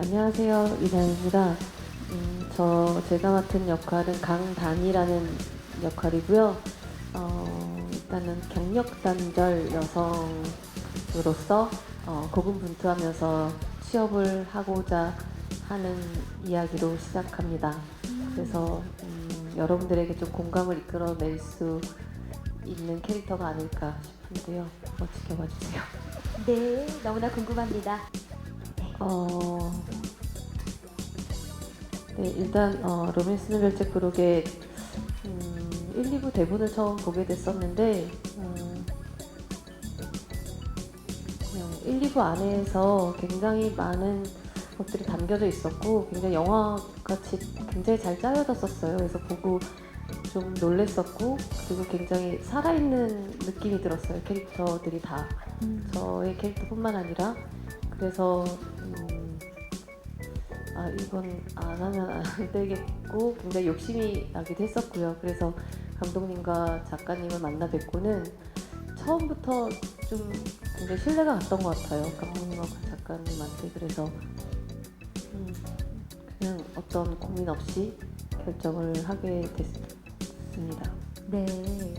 네, 안녕하세요. 이다입니다. 음, 저 제가 맡은 역할은 강단이라는 역할이고요. 어, 일단은 경력 단절 여성으로서 어, 고군분투하면서 취업을 하고자 하는 이야기로 시작합니다. 그래서 음, 여러분들에게 좀 공감을 이끌어낼 수 있는 캐릭터가 아닐까 싶은데요. 한번 지켜봐 주세요. 네, 너무나 궁금합니다. 어, 네, 일단 어, 로맨스는 별책 부록의 음, 1, 2부 대본을 처음 보게 됐었는데 음, 그냥 1, 2부 안에서 굉장히 많은 것들이 담겨져 있었고 굉장히 영화같이 굉장히 잘 짜여졌었어요. 그래서 보고 좀 놀랬었고 그리고 굉장히 살아있는 느낌이 들었어요. 캐릭터들이 다. 저의 캐릭터뿐만 아니라 그래서 음, 아 이건 안 하면 안 되겠고 굉장히 욕심이 나기도 했었고요. 그래서 감독님과 작가님을 만나 뵙고는 처음부터 좀 굉장히 신뢰가 갔던 것 같아요. 감독님과 작가님한테 그래서 음, 그냥 어떤 고민 없이 결정을 하게 됐습니다. 네.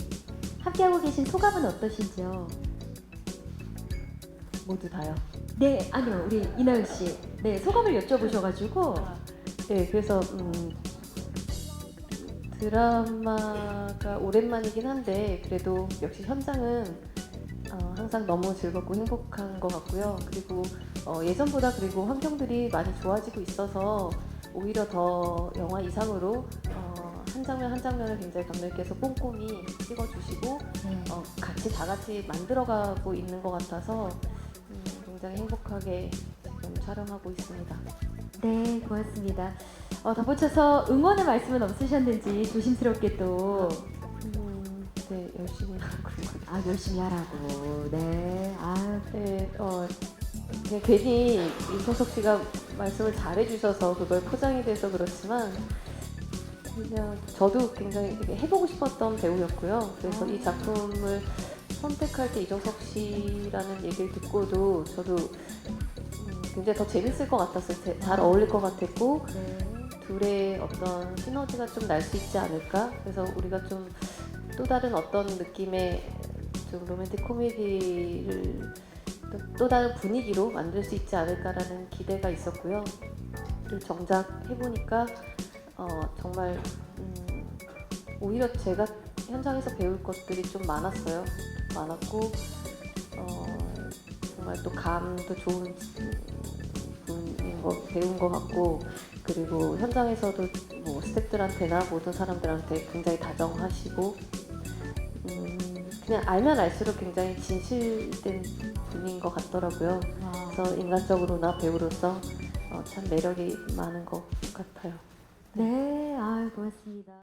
함께하고 계신 소감은 어떠신지요? 모두 다요. 네, 아니요, 우리 이나연 씨. 네, 소감을 여쭤보셔가지고. 네, 그래서 음, 드라마가 오랜만이긴 한데 그래도 역시 현장은 어, 항상 너무 즐겁고 행복한 것 같고요. 그리고 어, 예전보다 그리고 환경들이 많이 좋아지고 있어서 오히려 더 영화 이상으로 어, 한 장면 한 장면을 굉장히 감독님께서 꼼꼼히 찍어주시고 네. 어, 같이 다 같이 만들어가고 있는 것 같아서 음, 굉장히 행복하게 지금 촬영하고 있습니다. 네, 고맙습니다. 어, 덧붙여서 응원의 말씀은 없으셨는지 조심스럽게 또. 음, 네, 열심히 하고. 아, 열심히 하라고. 네. 아, 네, 어, 그냥 괜히 이소석 씨가 말씀을 잘해주셔서 그걸 포장이 돼서 그렇지만 그냥 저도 굉장히 되게 해보고 싶었던 배우였고요. 그래서 이 작품을 선택할 때 이정석 씨라는 얘기를 듣고도 저도 음, 굉장히 더 재밌을 것 같았어요. 제- 잘 어울릴 것 같았고 네. 둘의 어떤 시너지가 좀 날 수 있지 않을까? 그래서 우리가 좀 또 다른 어떤 느낌의 좀 로맨틱 코미디를 또, 또 다른 분위기로 만들 수 있지 않을까라는 기대가 있었고요. 그리고 정작 해보니까 어, 정말 음, 오히려 제가 현장에서 배울 것들이 좀 많았어요. 많았고 어, 정말 또 감도 좋은 분인 거 배운 것 같고 그리고 현장에서도 뭐 스태프들한테나 모든 사람들한테 굉장히 다정하시고 음, 그냥 알면 알수록 굉장히 진실된 분인 것 같더라고요. 와. 그래서 인간적으로나 배우로서 어, 참 매력이 많은 것 같아요. 네, 아, 고맙습니다.